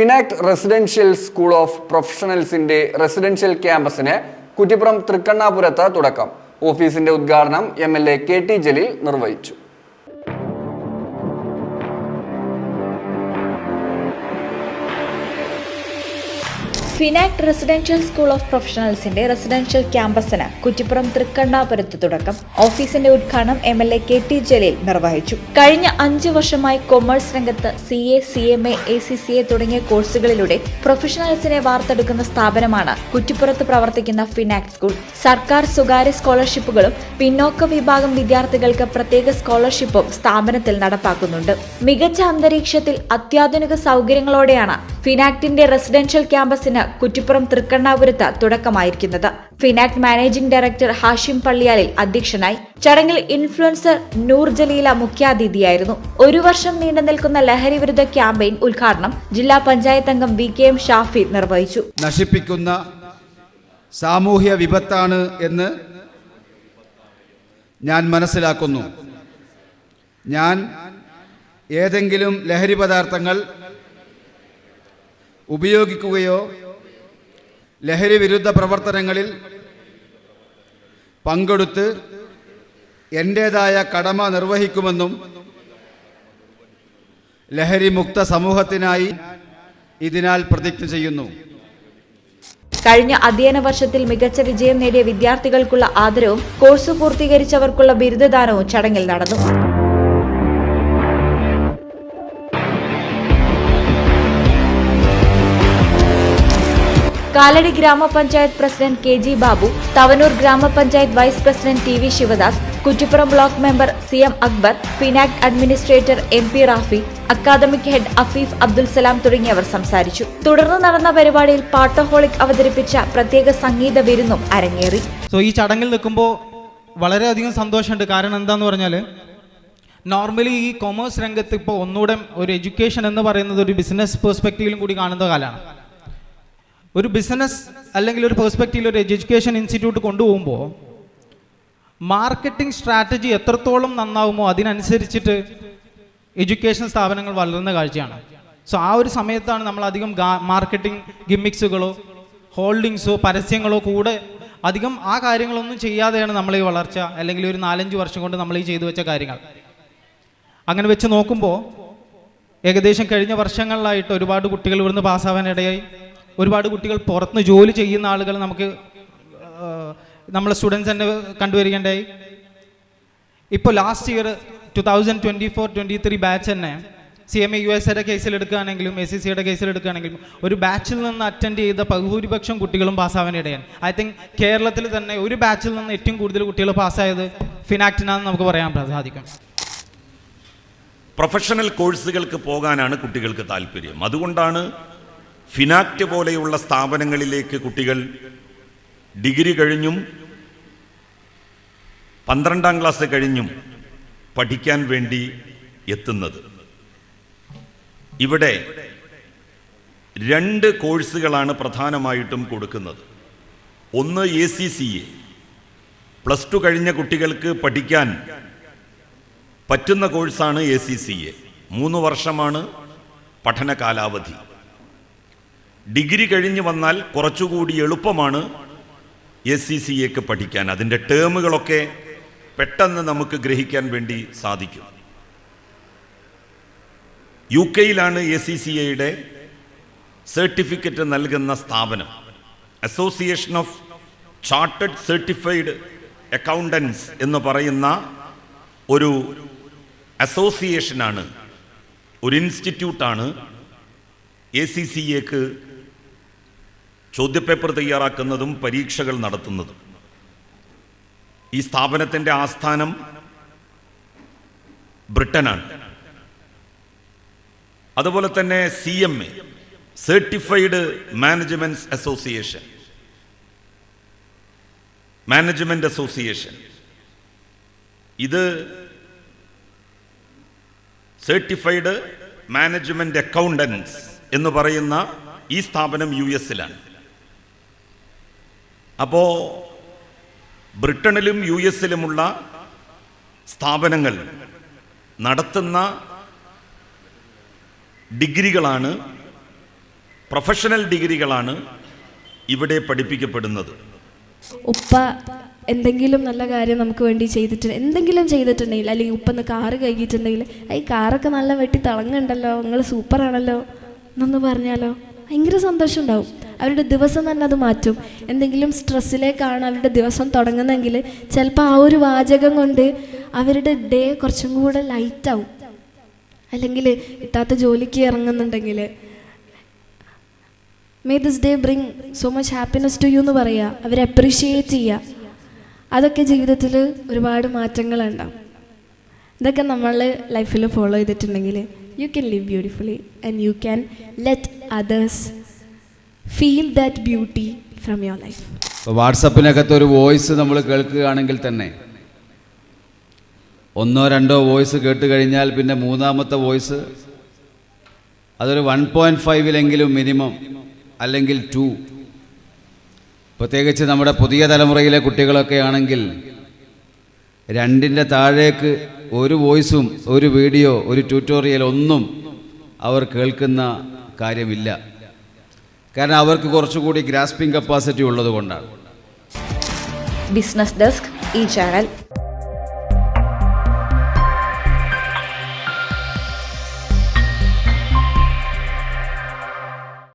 ഫിനാക്ട് residential school of പ്രൊഫഷണൽസിന്റെ residential ക്യാമ്പസിന് കുറ്റിപ്പുറം തൃക്കണ്ണാപുരത്ത് തുടക്കം. ഓഫീസിന്റെ ഉദ്ഘാടനം M L A K T Jaleel നിർവഹിച്ചു. ഫിനാക്ട് റെസിഡൻഷ്യൽ സ്കൂൾ ഓഫ് പ്രൊഫഷണൽസിന്റെ റെസിഡൻഷ്യൽ ക്യാമ്പസിന് കുറ്റിപ്പുറം തൃക്കണ്ണാപുരത്ത് തുടക്കം. ഓഫീസിന്റെ ഉദ്ഘാടനം M L A K T Jaleel നിർവഹിച്ചു. കഴിഞ്ഞ അഞ്ച് വർഷമായി കൊമേഴ്സ് രംഗത്ത് C A C M A A C C A തുടങ്ങിയ കോഴ്സുകളിലൂടെ പ്രൊഫഷണൽസിനെ വാർത്തെടുക്കുന്ന സ്ഥാപനമാണ് കുറ്റിപ്പുറത്ത് പ്രവർത്തിക്കുന്ന ഫിനാക്ട് സ്കൂൾ. സർക്കാർ സ്വകാര്യ സ്കോളർഷിപ്പുകളും പിന്നോക്ക വിഭാഗം വിദ്യാർത്ഥികൾക്ക് പ്രത്യേക സ്കോളർഷിപ്പും സ്ഥാപനത്തിൽ നടപ്പാക്കുന്നുണ്ട്. മികച്ച അന്തരീക്ഷത്തിൽ അത്യാധുനിക സൗകര്യങ്ങളോടെയാണ് ഫിനാക്ടിന്റെ റെസിഡൻഷ്യൽ ക്യാമ്പസിന് കുറ്റിപ്പുറം തൃക്കണ്ണാപുരത്ത് തുടക്കമായിരിക്കുന്നത്. ഫിനാക്ട് മാനേജിംഗ് ഡയറക്ടർ ഹാഷിം പള്ളിയാലിൽ അധ്യക്ഷനായി ചടങ്ങിൽ ഇൻഫ്ലുവൻസർ നൂർ ജലീല മുഖ്യാതിഥിയായിരുന്നു. ഒരു വർഷം നീണ്ടു നിൽക്കുന്ന ലഹരി വിരുദ്ധ ക്യാമ്പയിൻ ഉദ്ഘാടനം ജില്ലാ പഞ്ചായത്ത് അംഗം വി കെ എം ഷാഫി നിർവഹിച്ചു. നശിപ്പിക്കുന്ന സാമൂഹ്യ വിപത്താണ് എന്ന് ഞാൻ മനസ്സിലാക്കുന്നു. ഞാൻ ഏതെങ്കിലും ലഹരി പദാർത്ഥങ്ങൾ ഉപയോഗിക്കുകയോ ലഹരി വിരുദ്ധ പ്രവർത്തനങ്ങളിൽ പങ്കെടുത്ത് എന്റേതായ കടമ നിർവഹിക്കുമെന്നും ലഹരി മുക്ത സമൂഹത്തിനായി ഇതിനാൽ പ്രതിജ്ഞ ചെയ്യുന്നു. കഴിഞ്ഞ അധ്യയന വർഷത്തിൽ മികച്ച വിജയം നേടിയ വിദ്യാർത്ഥികൾക്കുള്ള ആദരവും കോഴ്സ് പൂർത്തീകരിച്ചവർക്കുള്ള ബിരുദദാനവും ചടങ്ങിൽ നടന്നു. കാലടി ഗ്രാമപഞ്ചായത്ത് president K G Babu Thavanur ഗ്രാമപഞ്ചായത്ത് vice president T V Sivadas Kuttippuram block member C M Akbar Finact administrator M P Rafi academic head Afeef Abdul Salam തുടങ്ങിയവർ സംസാരിച്ചു. തുടർന്ന് നടന്ന പരിപാടിയിൽ പാട്ടഹോളിക് അവതരിപ്പിച്ച പ്രത്യേക സംഗീത വിരുന്നും അരങ്ങേറി. സോ ഈ ചടങ്ങിൽ നിൽക്കുമ്പോൾ വളരെയധികം സന്തോഷമുണ്ട്. കാരണം എന്താന്ന് പറഞ്ഞാൽ നോർമലി ഈ കൊമേഴ്സ് രംഗത്ത് ഇപ്പോൾ ഒന്നുകൂടെ ഒരു എഡ്യൂക്കേഷൻ എന്ന് പറയുന്നത് ഒരു ബിസിനസ് പെർസ്പെക്റ്റീവിലും കൂടി കാണുന്ന കാലമാണ് ഒരു ബിസിനസ് അല്ലെങ്കിൽ ഒരു പെർസ്പെക്റ്റീവിൽ ഒരു എഡ്യൂക്കേഷൻ ഇൻസ്റ്റിറ്റ്യൂട്ട് കൊണ്ടുപോകുമ്പോൾ മാർക്കറ്റിംഗ് സ്ട്രാറ്റജി എത്രത്തോളം നന്നാവുമോ അതിനനുസരിച്ചിട്ട് എഡ്യൂക്കേഷൻ സ്ഥാപനങ്ങൾ വളരുന്ന കാഴ്ചയാണ്. സോ ആ ഒരു സമയത്താണ് നമ്മൾ അധികം മാർക്കറ്റിംഗ് ഗിമ്മിക്സുകളോ ഹോൾഡിങ്സോ പരസ്യങ്ങളോ കൂടെ അധികം ആ കാര്യങ്ങളൊന്നും ചെയ്യാതെയാണ് നമ്മൾ ഈ വളർച്ച അല്ലെങ്കിൽ ഒരു നാലഞ്ച് വർഷം കൊണ്ട് നമ്മൾ ഈ ചെയ്തു വെച്ച കാര്യങ്ങൾ. അങ്ങനെ വെച്ച് നോക്കുമ്പോൾ ഏകദേശം കഴിഞ്ഞ വർഷങ്ങളിലായിട്ട് ഒരുപാട് കുട്ടികൾ ഇവിടുന്ന് പാസ്സാവാനിടയായി ഒരുപാട് കുട്ടികൾ പുറത്തുനിന്ന് ജോലി ചെയ്യുന്ന ആളുകൾ നമുക്ക് നമ്മളെ സ്റ്റുഡൻസ് തന്നെ കണ്ടുവരികയുണ്ടായി. ഇപ്പോൾ last year two thousand twenty four twenty three batch തന്നെ C M A U S എയുടെ കേസിൽ എടുക്കുകയാണെങ്കിലും എസ് സി സിയുടെ കേസിൽ എടുക്കുകയാണെങ്കിലും ഒരു ബാച്ചിൽ നിന്ന് അറ്റൻഡ് ചെയ്ത ബഹുഭൂരിപക്ഷം കുട്ടികളും പാസ്സാവാനിടയാണ് ഐ തിങ്ക് കേരളത്തിൽ തന്നെ ഒരു ബാച്ചിൽ നിന്ന് ഏറ്റവും കൂടുതൽ കുട്ടികൾ പാസ്സായത് ഫിനാക്റ്റിനാന്ന് നമുക്ക് പറയാൻ സാധിക്കും. പ്രൊഫഷണൽ കോഴ്സുകൾക്ക് പോകാനാണ് കുട്ടികൾക്ക് താല്പര്യം. അതുകൊണ്ടാണ് ഫിനാക്റ്റ് പോലെയുള്ള സ്ഥാപനങ്ങളിലേക്ക് കുട്ടികൾ ഡിഗ്രി കഴിഞ്ഞും പന്ത്രണ്ടാം ക്ലാസ് കഴിഞ്ഞും പഠിക്കാൻ വേണ്ടി എത്തുന്നത്. ഇവിടെ രണ്ട് കോഴ്സുകളാണ് പ്രധാനമായിട്ടും കൊടുക്കുന്നത്. ഒന്ന് A C C A plus two കഴിഞ്ഞ കുട്ടികൾക്ക് പഠിക്കാൻ പറ്റുന്ന കോഴ്സാണ് എ സി സി എ മൂന്ന് വർഷമാണ് പഠന കാലാവധി. ഡിഗ്രി കഴിഞ്ഞ് വന്നാൽ കുറച്ചുകൂടി എളുപ്പമാണ് എസ് സി സി എക്ക് പഠിക്കാൻ. അതിന്റെ ടേമുകളൊക്കെ പെട്ടെന്ന് നമുക്ക് ഗ്രഹിക്കാൻ വേണ്ടി സാധിക്കും. യു കെയിലാണ് എ സി സി എയുടെ സർട്ടിഫിക്കറ്റ് നൽകുന്ന സ്ഥാപനം. Association of chartered certified accountants എന്ന് പറയുന്ന ഒരു അസോസിയേഷനാണ് ഒരു ഇൻസ്റ്റിറ്റ്യൂട്ടാണ് എ സി സി എക്ക് ചോദ്യപേപ്പർ തയ്യാറാക്കുന്നതും പരീക്ഷകൾ നടത്തുന്നതും. ഈ സ്ഥാപനത്തിന്റെ ആസ്ഥാനം ബ്രിട്ടനാണ്. അതുപോലെ തന്നെ C M A certified management association management association ഇത് സർട്ടിഫൈഡ് മാനേജ്മെന്റ് അക്കൗണ്ടൻസ് എന്ന് പറയുന്ന ഈ സ്ഥാപനം യു എസിലാണ്. അപ്പോ ബ്രിട്ടനിലും യു എസിലുമുള്ള സ്ഥാപനങ്ങൾ നടത്തുന്ന ഡിഗ്രികളാണ് പ്രൊഫഷണൽ ഡിഗ്രികളാണ് ഇവിടെ പഠിപ്പിക്കപ്പെടുന്നത്. ഉപ്പ എന്തെങ്കിലും നല്ല കാര്യം നമുക്ക് വേണ്ടി ചെയ്തിട്ടുണ്ട്. എന്തെങ്കിലും ചെയ്തിട്ടുണ്ടെങ്കിൽ അല്ലെങ്കിൽ ഉപ്പ ഒന്ന് കാറ് കഴുകിയിട്ടുണ്ടെങ്കിൽ ഈ കാറൊക്കെ നല്ല വെട്ടി തിളങ്ങുണ്ടല്ലോ നിങ്ങൾ സൂപ്പറാണല്ലോ എന്നൊന്ന് പറഞ്ഞാലോ? ഭയങ്കര സന്തോഷം ഉണ്ടാവും അവരുടെ ദിവസം തന്നെ അത് മാറ്റും. എന്തെങ്കിലും സ്ട്രെസ്സിലേക്കാണ് അവരുടെ ദിവസം തുടങ്ങുന്നതെങ്കിൽ ചിലപ്പോൾ ആ ഒരു വാചകം കൊണ്ട് അവരുടെ ഡേ കുറച്ചും കൂടെ ലൈറ്റാവും അല്ലെങ്കിൽ ഇത്താത്ത ജോലിക്ക് ഇറങ്ങുന്നുണ്ടെങ്കിൽ may this day bring so much happiness to you എന്ന് പറയുക അവരെ അപ്രീഷിയേറ്റ് ചെയ്യുക അതൊക്കെ ജീവിതത്തിൽ ഒരുപാട് മാറ്റങ്ങളുണ്ടാവും ഇതൊക്കെ നമ്മൾ ലൈഫിൽ ഫോളോ ചെയ്തിട്ടുണ്ടെങ്കിൽ you can live beautifully and you can let others feel that beauty from your life വാട്സപ്പിനകത്ത് ഒരു വോയിസ് നമ്മൾ കേൾക്കുകയാണെങ്കിൽ തന്നെ ഒന്നോ രണ്ടോ വോയിസ് കേട്ട് കഴിഞ്ഞാൽ പിന്നെ മൂന്നാമത്തെ വോയിസ് അതൊരു വൺ പോയിന്റ് ഫൈവിലെങ്കിലും മിനിമം അല്ലെങ്കിൽ ടു പ്രത്യേകിച്ച് നമ്മുടെ പുതിയ തലമുറയിലെ കുട്ടികളൊക്കെ ആണെങ്കിൽ രണ്ടിന്റെ താഴേക്ക് ഒരു വോയിസും ഒരു വീഡിയോ ഒരു ട്യൂട്ടോറിയൽ ഒന്നും അവർ കേൾക്കുന്ന കാര്യമില്ല. കാരണം അവർക്ക് കുറച്ചുകൂടി ഗ്രാസ്പിംഗ് കപ്പാസിറ്റി ഉള്ളത് കൊണ്ടാണ്. ബിസിനസ് ഡെസ്ക് ഈ ചാനൽ